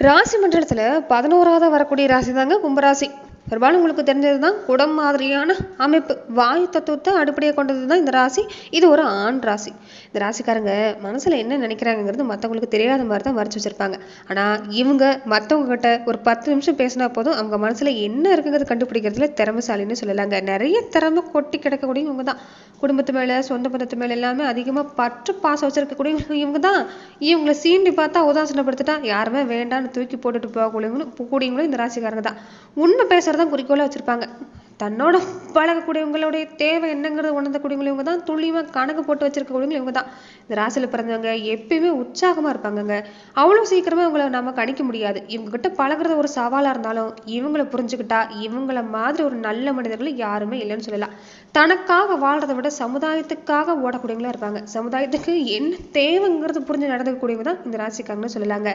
ராசி மண்டலத்தில் பதினோராவது வரக்கூடிய ராசி தாங்க கும்பராசி. பெரும்பாலும் உங்களுக்கு தெரிஞ்சது தான் குடம் மாதிரியான அமைப்பு வாயு தத்துவத்தை அடிப்படையாக கொண்டது தான் இந்த ராசி. இது ஒரு ஆண் ராசி. இந்த ராசிக்காரங்க மனசில் என்ன நினைக்கிறாங்கங்கிறது மற்றவங்களுக்கு தெரியாத மாதிரி தான் மறைச்சு வச்சுருப்பாங்க. ஆனால் இவங்க மற்றவங்க கிட்ட ஒரு பத்து நிமிஷம் பேசினா போதும் அவங்க மனசில் என்ன இருக்குங்கிறது கண்டுபிடிக்கிறதுல திறமைசாலின்னு சொல்லலாங்க. நிறைய திறமை கொட்டி கிடக்கக்கூடிய இவங்க தான். குடும்பத்து மேலே சொந்த பந்தத்து மேலே எல்லாமே அதிகமாக பற்று பாசம் வச்சுருக்கக்கூடிய இவங்க தான். இவங்களை சீண்டி பார்த்தா உதாசனப்படுத்திட்டா யாருமே வேண்டான்னு தூக்கி போட்டுட்டு போகக்கூடியவங்களும் கூடியவங்களும் இந்த ராசிக்காரங்க தான். உண்மை தான் குறிக்கோளாக வச்சிருப்பாங்க. தன்னோட பழகக்கூடியவங்களுடைய தேவை என்னங்கிறது உணர்ந்தக்கூடியவங்க இவங்க தான். துல்லியமாக கணக்கு போட்டு வச்சிருக்கக்கூடியவங்க இவங்க தான். இந்த ராசியில் பிறந்தவங்க எப்பயுமே உற்சாகமாக இருப்பாங்கங்க. அவ்வளோ சீக்கிரமாக இவங்களை நம்ம கணிக்க முடியாது. இவங்ககிட்ட பழகுறது ஒரு சவாலாக இருந்தாலும் இவங்களை புரிஞ்சுக்கிட்டா இவங்கள மாதிரி ஒரு நல்ல மனிதர்கள் யாருமே இல்லைன்னு சொல்லலாம். தனக்காக வாழ்றதை விட சமுதாயத்துக்காக ஓடக்கூடியவங்களா இருப்பாங்க. சமுதாயத்துக்கு என்ன தேவைங்கிறது புரிஞ்சு நடந்துக்கக்கூடியவங்க தான் இந்த ராசிக்காரங்கன்னு சொல்லலாங்க.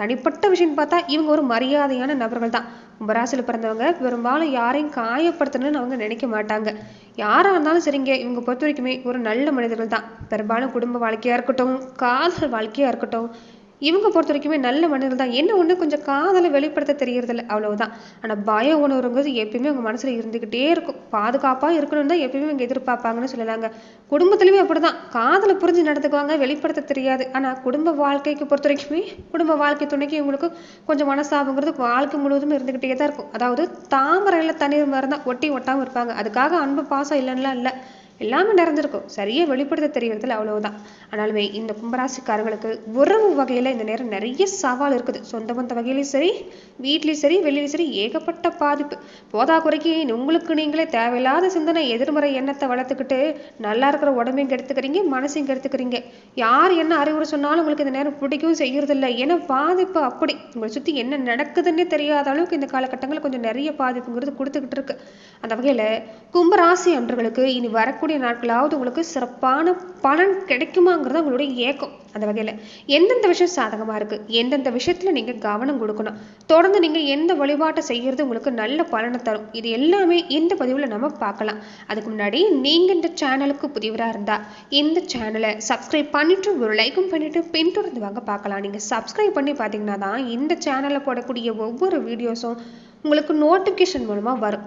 தனிப்பட்ட விஷயம் பார்த்தா இவங்க ஒரு மரியாதையான நபர்கள் தான். கும்பராசியில் பிறந்தவங்க பெரும்பாலும் யாரையும் காயப்படுத்தணும்னு அவங்க நினைக்க மாட்டாங்க. யாராக இருந்தாலும் சரிங்க இவங்க பொறுத்த வரைக்குமே ஒரு நல்ல மனிதர்கள் தான் பெரும்பாலும் குடும்ப வாழ்க்கையாக இருக்கட்டும் காதல் வாழ்க்கையாக இருக்கட்டும் இவங்க பொறுத்த வரைக்குமே நல்ல மனிதர்கள் தான். என்ன ஒன்று கொஞ்சம் காதலை வெளிப்படுத்த தெரியறதில்ல. அவ்வளவுதான். ஆனால் பய உணர்வுங்கிறது எப்பயுமே அவங்க மனசில் இருந்துக்கிட்டே இருக்கும். பாதுகாப்பாக இருக்கணும் தான் எப்பயுமே இவங்க எதிர்பார்ப்பாங்கன்னு சொல்லலாங்க. குடும்பத்துலையுமே அப்படிதான். காதலை புரிஞ்சு நடந்துக்குவாங்க வெளிப்படுத்த தெரியாது. ஆனால் குடும்ப வாழ்க்கைக்கு பொறுத்த வரைக்குமே குடும்ப வாழ்க்கை துணைக்கு இவங்களுக்கு கொஞ்சம் மனசாபங்கிறது வாழ்க்கை முழுவதும் இருந்துக்கிட்டே தான் இருக்கும். அதாவது தாமரையில் தண்ணீர் மாதிரி தான் ஒட்டி ஒட்டாமல் இருப்பாங்க. அதுக்காக அன்பு பாசம் இல்லைன்னுலாம் இல்லை. எல்லாமே நிறைஞ்சிருக்கும் சரியாக வெளிப்படுத்த தெரியறதுல அவ்வளவுதான். ஆனாலுமே இந்த கும்பராசிக்காரங்களுக்கு உறவு வகையில் இந்த நேரம் நிறைய சவால் இருக்குது. சொந்த பந்த வகையிலையும் சரி வீட்லேயும் சரி வெளியிலையும் சரி ஏகப்பட்ட பாதிப்பு. போதா குறைக்கு உங்களுக்கு நீங்களே தேவையில்லாத சிந்தனை எதிர்மறை எண்ணத்தை வளர்த்துக்கிட்டு நல்லா இருக்கிற உடம்பையும் கெடுத்துக்கிறீங்க மனசையும் கெடுத்துக்கிறீங்க. யார் என்ன அறிவுரை சொன்னாலும் உங்களுக்கு இந்த நேரம் பிடிக்கவும் செய்யறதில்ல. ஏன்னா பாதிப்பு அப்படி. உங்களை சுற்றி என்ன நடக்குதுன்னே தெரியாத அளவுக்கு இந்த காலகட்டங்களில் கொஞ்சம் நிறைய பாதிப்புங்கிறது கொடுத்துக்கிட்டு இருக்கு. அந்த வகையில் கும்பராசி அன்றர்களுக்கு இனி வரக்கூடிய நாட்களாவது உங்களுக்கு சிறப்பான பலன் கிடைக்குமாங்கிறது உங்களுடைய ஏக்கம். அந்த வகையில் எந்தெந்த விஷயம் சாதகமாக இருக்குது எந்தெந்த விஷயத்தில் நீங்கள் கவனம் கொடுக்கணும்? தொடர்ந்து நீங்கள் எந்த வழிபாட்டை செய்கிறது உங்களுக்கு நல்ல பலனை தரும்? இது எல்லாமே இந்த பதிவில் நம்ம பார்க்கலாம். அதுக்கு முன்னாடி நீங்கள் இந்த சேனலுக்கு புதிவராக இருந்தால் இந்த சேனலை சப்ஸ்கிரைப் பண்ணிவிட்டு ஒரு லைக்கும் பண்ணிவிட்டு பின்தொடர்ந்து வாங்க பார்க்கலாம். நீங்கள் சப்ஸ்கிரைப் பண்ணி பார்த்தீங்கன்னா தான் இந்த சேனலில் போடக்கூடிய ஒவ்வொரு வீடியோஸும் உங்களுக்கு நோட்டிஃபிகேஷன் மூலமாக வரும்.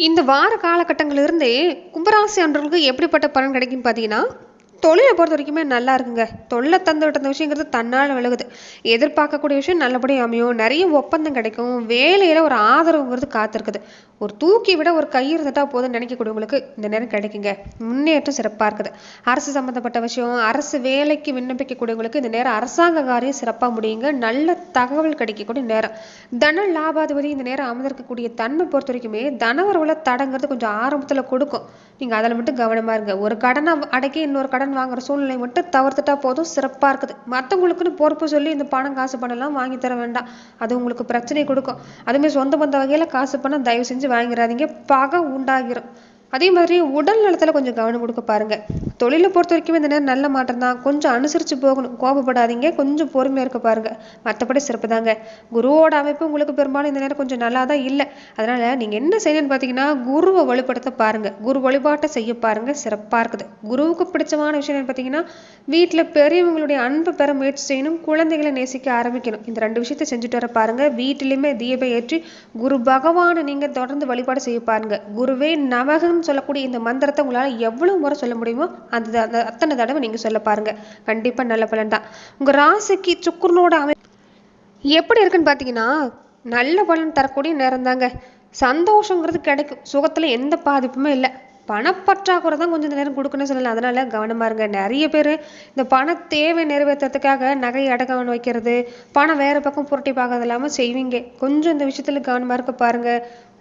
இந்த வார காலகட்டங்களிலிருந்தே கும்பராசி அன்றவர்களுக்கு எப்படிப்பட்ட பலன் கிடைக்கும் பார்த்தீங்கன்னா தொழிலை பொறுத்த வரைக்குமே நல்லா இருக்குங்க. தொல்லை தந்து விட்ட அந்த விஷயங்கிறது தன்னால் விலகுது. எதிர்பார்க்கக்கூடிய விஷயம் நல்லபடியாக அமையும். நிறைய ஒப்பந்தம் கிடைக்கும். வேலையில் ஒரு ஆதரவுங்கிறது காத்திருக்குது. ஒரு தூக்கி விட ஒரு கை இருந்துட்டா போதும்னு நினைக்கக்கூடியவங்களுக்கு இந்த நேரம் கிடைக்குங்க. முன்னேற்றம் சிறப்பாக இருக்குது. அரசு சம்மந்தப்பட்ட விஷயம் அரசு வேலைக்கு விண்ணப்பிக்கக்கூடியவங்களுக்கு இந்த நேரம் அரசாங்க காரியம் சிறப்பாக முடியுங்க. நல்ல தகவல் கிடைக்கக்கூடிய நேரம். தன லாபாதிபதி இந்த நேரம் அமர்ந்திருக்கக்கூடிய தன்மை பொறுத்த வரைக்குமே தனவரவுல தடங்கிறது கொஞ்சம் ஆரம்பத்தில் கொடுக்கும். நீங்கள் அதில் மட்டும் கவனமாக இருங்க. ஒரு கடனை அடக்கி இன்னொரு கடன் வாங்குற சூழ்நிலை மட்டும் தவிர்த்துட்டா போதும். சிறப்பாக இருக்குது. மற்றவங்களுக்குன்னு பொறுப்பு சொல்லி இந்த பணம் காசு பணம்லாம் வாங்கி தர வேண்டாம். அது உங்களுக்கு பிரச்சனை கொடுக்கும். அதுமாதிரி சொந்த பந்த வகையில் காசு பணம் தயவு செஞ்சு வாங்கிடாதீங்க பகை உண்டாகிரும். அதே மாதிரி உடல் நலத்தில் கொஞ்சம் கவனம் கொடுக்க பாருங்க. தொழிலை பொறுத்த வரைக்கும் இந்த நேரம் நல்ல மாற்றம் தான். கொஞ்சம் அனுசரித்து போகணும். கோபப்படாதீங்க. கொஞ்சம் பொறுமையாக இருக்க பாருங்க. மற்றபடி சிறப்பு தாங்க. குருவோட அமைப்பு உங்களுக்கு பெரும்பாலும் இந்த நேரம் கொஞ்சம் நல்லா தான் இல்லை. அதனால் நீங்கள் என்ன செய்யணும்னு பார்த்தீங்கன்னா குருவை வழிபடுத்த பாருங்க. குரு வழிபாட்டை செய்ய பாருங்க. சிறப்பாக இருக்குது. குருவுக்கு பிடிச்சமான விஷயம் என்னன்னு பார்த்தீங்கன்னா வீட்டில் பெரியவங்களுடைய அன்பை பெற முயற்சி செய்யணும். குழந்தைகளை நேசிக்க ஆரம்பிக்கணும். இந்த ரெண்டு விஷயத்தை செஞ்சுட்டு வர பாருங்க. வீட்டிலையுமே தீபம் ஏற்றி குரு பகவானை நீங்கள் தொடர்ந்து வழிபாடு செய்ய பாருங்க. குருவே நமகம் சொல்லக்கூடிய இந்த மந்திரத்தை உங்களால் எவ்வளவு முறை சொல்ல முடியுமோ அந்த அந்த அத்தனை தடவை நீங்கள் சொல்ல பாருங்க. கண்டிப்பாக நல்ல பலன் தான். உங்கள் ராசிக்கு சுக்குரனோட அமை எப்படி இருக்குன்னு பார்த்தீங்கன்னா நல்ல பலன் தரக்கூடிய நேரம் தாங்க. சந்தோஷங்கிறது கிடைக்கும். சுகத்தில் எந்த பாதிப்புமே இல்லை. பணப்பற்றாக்குறை தான் கொஞ்சம் நேரம் கொடுக்கணும்னு சொல்லலாம். அதனால கவனமா இருங்க. நிறைய பேர் இந்த பண தேவை நிறைவேற்றுறதுக்காக நகை அடகம் வைக்கிறது. பணம் வேற பக்கம் புரட்டி பார்க்கறது இல்லாமல் செய்வீங்க. கொஞ்சம் இந்த விஷயத்துல கவனமா இருக்க பாருங்க.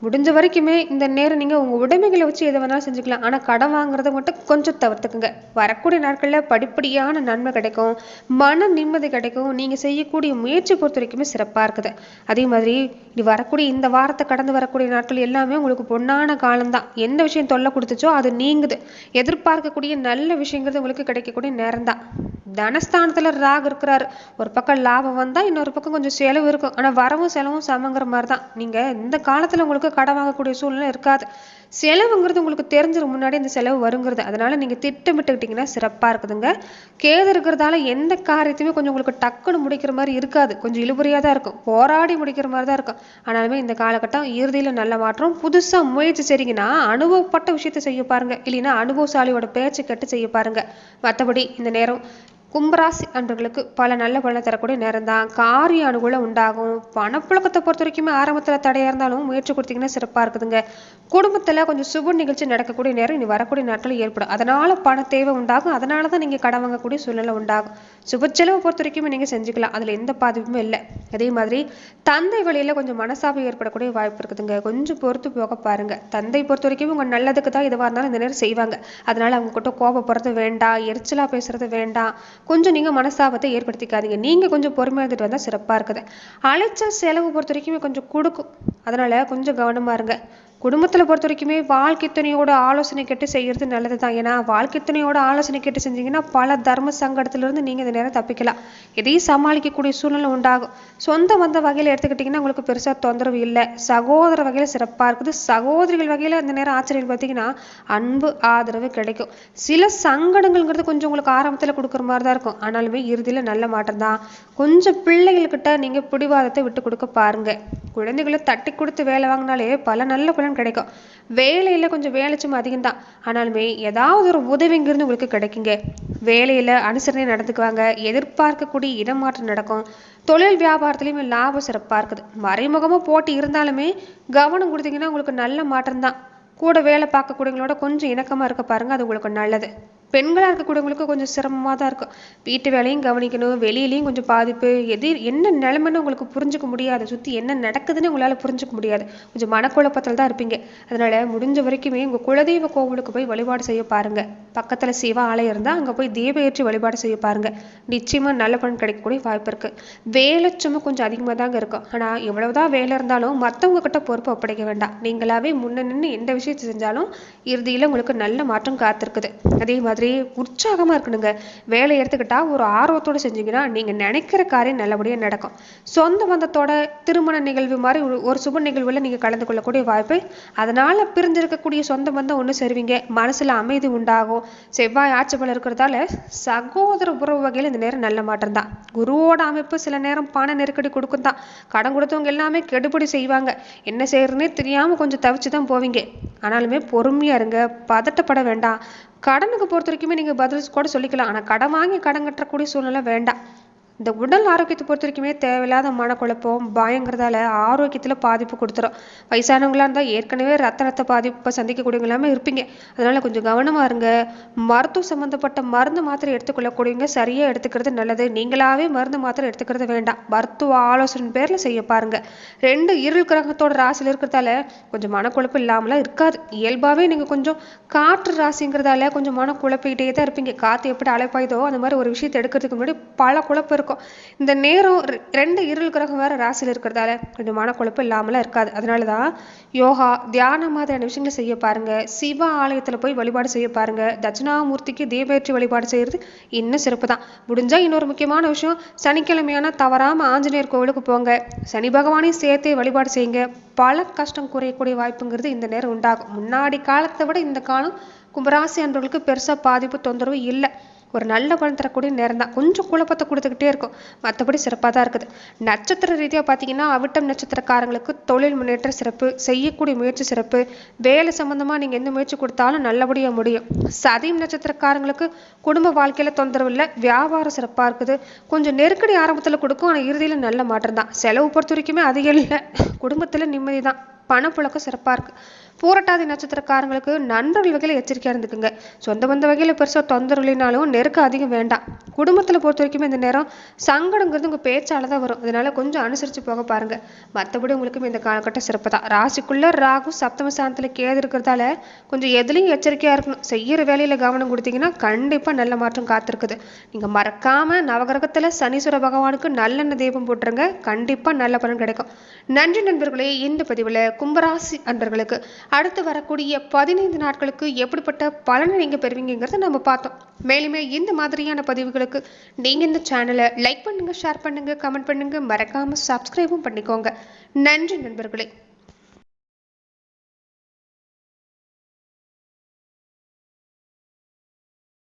முடிஞ்ச வரைக்குமே இந்த நேரம் நீங்கள் உங்கள் உடைமைகளை வச்சு எதை வேணாலும் செஞ்சுக்கலாம். ஆனால் கடன் வாங்குறத மட்டும் கொஞ்சம் தவிர்த்துக்குங்க. வரக்கூடிய நாட்களில் படிப்படியான நன்மை கிடைக்கும். மன நிம்மதி கிடைக்கும். நீங்கள் செய்யக்கூடிய முயற்சி பொறுத்த வரைக்குமே சிறப்பாக இருக்குது. அதே மாதிரி இது வரக்கூடிய இந்த வாரத்தை கடந்து வரக்கூடிய நாட்கள் எல்லாமே உங்களுக்கு பொன்னான காலம்தான். எந்த விஷயம் தொல்லை கொடுத்துச்சோ அது நீங்குது. எதிர்பார்க்கக்கூடிய நல்ல விஷயங்கிறது உங்களுக்கு கிடைக்கக்கூடிய நேரம் தான் தனஸ்தானத்தில் ராக் இருக்கிறாரு. ஒரு பக்கம் லாபம் வந்தால் இன்னொரு பக்கம் கொஞ்சம் செலவு இருக்கும். ஆனால் வரவும் செலவும் சமங்கிற மாதிரி தான் நீங்கள் இந்த காலத்தில் உங்களுக்கு கடன் வாங்கக்கூடிய சூழ்நிலை இருக்காது. செலவுங்கிறது உங்களுக்கு தெரிஞ்சிடும் முன்னாடி இந்த செலவு வருங்கிறது. அதனால நீங்கள் திட்டமிட்டுக்கிட்டிங்கன்னா சிறப்பாக இருக்குதுங்க. கேது இருக்கிறதால எந்த காரியத்தையுமே கொஞ்சம் உங்களுக்கு டக்குன்னு முடிக்கிற மாதிரி இருக்காது. கொஞ்சம் இழுபறியாக தான் இருக்கும். போராடி முடிக்கிற மாதிரி தான் இருக்கும். ஆனாலுமே இந்த காலகட்டம் இறுதியில் நல்ல மாற்றம் புதுசாக முயற்சி செய்றீங்கன்னா அனுபவப்பட்ட விஷயத்தை செய்ய பாருங்க. இல்லைன்னா அனுபவசாலியோட பேச்சு கேட்டு செய்ய பாருங்க. மற்றபடி இந்த நேரம் கும்பராசி அன்பர்களுக்கு பல நல்ல பலனை தரக்கூடிய நேரம் தான் காரிய அனுகூலம் உண்டாகும். பணப்புழக்கத்தை பொறுத்த வரைக்குமே ஆரம்பத்தில் தடையாக இருந்தாலும் முயற்சி கொடுத்தீங்கன்னா சிறப்பாக இருக்குதுங்க. குடும்பத்தில் கொஞ்சம் சுப நிகழ்ச்சி நடக்கக்கூடிய நேரம் இனி வரக்கூடிய நாட்கள் ஏற்படும். அதனால பண தேவை உண்டாகும். அதனால தான் நீங்கள் கடன் வாங்கக்கூடிய சூழ்நிலை உண்டாகும். சுப செலவை பொறுத்த வரைக்குமே நீங்கள் செஞ்சுக்கலாம். அதில் எந்த பாதிப்புமே இல்லை. அதே மாதிரி தந்தை வழியில் கொஞ்சம் மனசாபம் ஏற்படக்கூடிய வாய்ப்பு இருக்குதுங்க. கொஞ்சம் பொறுத்து போக பாருங்க. தந்தை பொறுத்த வரைக்கும் உங்கள் நல்லதுக்கு தான் எதுவாக இருந்தாலும் இந்த நேரம் செய்வாங்க. அதனால அவங்க கிட்ட கோபப்படுறது வேண்டாம். எரிச்சலாக பேசுறது வேண்டாம். கொஞ்சம் நீங்கள் மனஸ்தாபத்தை ஏற்படுத்திக்காதீங்க. நீங்கள் கொஞ்சம் பொறுமையாக இருந்துட்டு வந்தால் சிறப்பாக இருக்குது. அலைச்சல் செலவு பொறுத்த வரைக்குமே கொஞ்சம் கொடுக்கும். அதனால் கொஞ்சம் கவனமாக இருங்க. குடும்பத்தில் பொறுத்த வரைக்குமே வாழ்க்கை துணையோட ஆலோசனை கேட்டு செய்கிறது நல்லது தான் ஏன்னா வாழ்க்கை துணையோட ஆலோசனை கேட்டு செஞ்சீங்கன்னா பல தர்ம சங்கடத்திலிருந்து நீங்கள் இந்த நேரம் தப்பிக்கலாம். எதையும் சமாளிக்கக்கூடிய சூழ்நிலை உண்டாகும். சொந்த வந்த வகையில் எடுத்துக்கிட்டிங்கன்னா உங்களுக்கு பெருசாக தொந்தரவு இல்லை. சகோதர வகையில் சிறப்பாக இருக்குது. சகோதரிகள் வகையில் இந்த நேரம் ஆச்சரியம் பார்த்தீங்கன்னா அன்பு ஆதரவு கிடைக்கும். சில சங்கடங்கள்ங்கிறது கொஞ்சம் உங்களுக்கு ஆரம்பத்தில் கொடுக்குற மாதிரி தான் இருக்கும். ஆனாலுமே இறுதியில் நல்ல மாற்றம் தான். கொஞ்சம் பிள்ளைகள்கிட்ட நீங்கள் பிடிவாதத்தை விட்டு கொடுக்க பாருங்கள் குழந்தைகளை தட்டி கொடுத்து வேலை வாங்கினாலே பல நல்ல பலன் கிடைக்கும். வேலையில் கொஞ்சம் வேலைச்சும் அதிகம்தான். ஆனாலுமே ஏதாவது ஒரு உதவிங்கிறது உங்களுக்கு கிடைக்குங்க. வேலையில் அனுசரணை நடந்துக்குவாங்க. எதிர்பார்க்கக்கூடிய இடமாற்றம் நடக்கும். தொழில் வியாபாரத்துலேயுமே லாபம் சிறப்பாக இருக்குது. மறைமுகமாக போட்டி இருந்தாலுமே கவனம் கொடுத்தீங்கன்னா உங்களுக்கு நல்ல மாற்றம் தான் கூட வேலை பார்க்கக்கூடியவங்களோட கொஞ்சம் இணக்கமாக இருக்க பாருங்க அது உங்களுக்கு நல்லது. பெண்களாக இருக்கக்கூடியவங்களுக்கு கொஞ்சம் சிரமமாக தான் இருக்கும். வீட்டு வேலையும் கவனிக்கணும் வெளியிலையும் கொஞ்சம் பாதிப்பு எது என்ன நிலைமைன்னு உங்களுக்கு புரிஞ்சுக்க முடியாது. சுற்றி என்ன நடக்குதுன்னு உங்களால் புரிஞ்சுக்க முடியாது. கொஞ்சம் மனக்குழப்பத்தில் தான் இருப்பீங்க. அதனால் முடிஞ்ச வரைக்குமே உங்கள் குலதெய்வ கோவிலுக்கு போய் வழிபாடு செய்ய பாருங்கள் பக்கத்தில் சிவ ஆலயம் இருந்தால் அங்கே போய் தீப ஏற்றி வழிபாடு செய்ய பாருங்கள் நிச்சயமாக நல்ல பலன் கிடைக்கக்கூடிய வாய்ப்பு இருக்குது வேலை சும்மா கொஞ்சம் அதிகமாக தாங்க இருக்கும். ஆனால் எவ்வளவுதான் வேலை இருந்தாலும் மற்றவங்க கிட்ட பொறுப்பு ஒப்படைக்க வேண்டாம். நீங்களாவே முன்ன நின்று எந்த விஷயத்தை செஞ்சாலும் இறுதியில் உங்களுக்கு நல்ல மாற்றம் காத்திருக்குது. அதே மாதிரி உற்சாகமாக இருக்கணுங்க. வேலை எடுத்துக்கிட்டா ஒரு ஆர்வத்தோடு செஞ்சீங்கன்னா நீங்கள் நினைக்கிற காரியம் நல்லபடியாக நடக்கும். சொந்த பந்தத்தோட திருமண நிகழ்வு மாதிரி ஒரு- ஒரு சுப நிகழ்வில் நீங்கள் கலந்து கொள்ளக்கூடிய வாய்ப்பு. அதனால் பிரிஞ்சிருக்கக்கூடிய சொந்த பந்தம் ஒன்று சேருவீங்க. மனசில் அமைதி உண்டாகும். செவ்வாய் ஆட்சி பலம் இருக்கிறதால சகோதர உறவு வகையில் இந்த நேரம் நல்ல மாற்றம் தான். குருவோட அமைப்பு சில நேரம் பண நெருக்கடி கொடுக்கும் தான். கடன் கொடுத்தவங்க எல்லாமே கெடுபடி செய்வாங்க. என்ன செய்யறதுனே தெரியாமல் கொஞ்சம் தவிச்சு தான் போவீங்க. ஆனாலுமே பொறுமையாக இருங்க. பதட்டப்பட வேண்டாம். கடனுக்கு பொறுத்த வரைக்குமே நீங்கள் பதில் கூட சொல்லிக்கலாம். ஆனால் கடன் வாங்கி கடன் கட்டக்கூடிய சூழ்நிலை வேண்டாம். இந்த உடல் ஆரோக்கியத்தை பொறுத்த வரைக்குமே தேவையில்லாத மனக்குழப்பம் பயங்கிறதால ஆரோக்கியத்தில் பாதிப்பு கொடுத்துரும். வயசானவங்களாக இருந்தால் ஏற்கனவே ரத்த ரத்த பாதிப்பை சந்திக்கக்கூடியவங்க எல்லாமே இருப்பீங்க. அதனால் கொஞ்சம் கவனமாக இருங்க. மருத்துவ சம்மந்தப்பட்ட மருந்து மாத்திரை எடுத்துக்கொள்ளக்கூடியவங்க சரியாக எடுத்துக்கிறது நல்லது. நீங்களாவே மருந்து மாத்திரை எடுத்துக்கிறது வேண்டாம். மருத்துவ ஆலோசனை பேரில் செய்ய பாருங்க. ரெண்டு இருள் கிரகத்தோட ராசியில் இருக்கிறதால கொஞ்சம் மனக்குழப்பம் இல்லாமலாம் இருக்காது. இயல்பாகவே நீங்கள் கொஞ்சம் காற்று ராசிங்கிறதால கொஞ்சம் மனக்குழப்பிக்கிட்டே தான் இருப்பீங்க. காற்று எப்படி அழைப்பாயுதோ அந்த மாதிரி ஒரு விஷயத்தை எடுக்கிறதுக்கு முன்னாடி பல குழப்பம் இருக்கும். இந்த நேரம் ரெண்டு இருள் கிரகம் வேற ராசியில் இருக்கிறதால கொஞ்சம் மனக்குழப்பம் இல்லாமலாம் இருக்காது. அதனால தான் யோகா தியானம் மாதிரியான விஷயங்களை செய்ய பாருங்க. சிவ ஆலயத்தில் போய் வழிபாடு செய்ய பாருங்க. தட்சிணாமூர்த்திக்கு தீபேற்றி வழிபாடு செய்யறது இன்னும் சிறப்பு தான் முடிஞ்சா இன்னொரு முக்கியமான விஷயம் சனிக்கிழமையான தவறாம ஆஞ்சநேயர் கோவிலுக்கு போங்க. சனி பகவானையும் சேர்த்தே வழிபாடு செய்யுங்க. பல கஷ்டம் குறையக்கூடிய வாய்ப்புங்கிறது இந்த நேரம் உண்டாகும். முன்னாடி காலத்தை விட இந்த காலம் கும்பராசி அன்பர்களுக்கு பெருசா பாதிப்பு தொந்தரவு இல்லை. ஒரு நல்ல பலன் தரக்கூடிய நேரம் தான். கொஞ்சம் குழப்பத்தை கொடுத்துக்கிட்டே இருக்கும். மற்றபடி சிறப்பாக தான் இருக்குது. நட்சத்திர ரீதியாக பார்த்தீங்கன்னா அவிட்டம் நட்சத்திரக்காரங்களுக்கு தொழில் முன்னேற்ற சிறப்பு செய்யக்கூடிய முயற்சி சிறப்பு வேலை சம்மந்தமாக நீங்கள் எந்த முயற்சி கொடுத்தாலும் நல்லபடியாக முடியும். சதயம் நட்சத்திரக்காரங்களுக்கு குடும்ப வாழ்க்கையில் தொந்தரவு இல்லை வியாபாரம் சிறப்பாக இருக்குது. கொஞ்சம் நெருக்கடி ஆரம்பத்தில் கொடுக்கும் ஆனால் இறுதியில் நல்ல மாற்றம் தான். செலவு பொறுத்த வரைக்குமே அதிகம் இல்லை. குடும்பத்தில் நிம்மதி தான். பணப்புழக்கம் சிறப்பாக இருக்குது பூரட்டாதி நட்சத்திரக்காரங்களுக்கு நண்பர்கள் வகையில் எச்சரிக்கையாக இருந்துக்குங்க. சொந்த பந்த வகையில் பெருசாக தொந்தரவு இல்லைனாலும் நெருக்கம் அதிகம் வேண்டாம். குடும்பத்தில் பொறுத்த வரைக்கும் இந்த நேரம் சங்கடங்கிறது உங்கள் பேச்சால் தான் வரும். அதனால கொஞ்சம் அனுசரித்து போக பாருங்க. மற்றபடி உங்களுக்கும் இந்த காலகட்டம் சிறப்பு தான் ராசிக்குள்ளே ராகு சப்தம சாந்தத்தில் கேது இருக்கிறதால கொஞ்சம் எதுலையும் எச்சரிக்கையாக இருக்கணும். செய்கிற வேலையில் கவனம் கொடுத்தீங்கன்னா கண்டிப்பாக நல்ல மாற்றம் காத்திருக்குது. நீங்கள் மறக்காமல் நவகிரகத்தில் சனீஸ்வர பகவானுக்கு நல்லெண்ணெய் தீபம் போட்டுருங்க. கண்டிப்பாக நல்ல பலன் கிடைக்கும். நன்றி நண்பர்களே இந்த பதிவில் கும்பராசி அன்பர்களுக்கு அடுத்து வரக்கூடிய பதினைந்து நாட்களுக்கு எப்படிப்பட்ட பலனை நீங்கள் பெறுவீங்கிறத நம்ம பார்த்தோம். மேலுமே இந்த மாதிரியான பதிவுகளுக்கு நீங்கள் இந்த சேனலை லைக் பண்ணுங்கள் ஷேர் பண்ணுங்கள் கமெண்ட் பண்ணுங்கள் மறக்காமல் சப்ஸ்கிரைபும் பண்ணிக்கோங்க. நன்றி நண்பர்களே.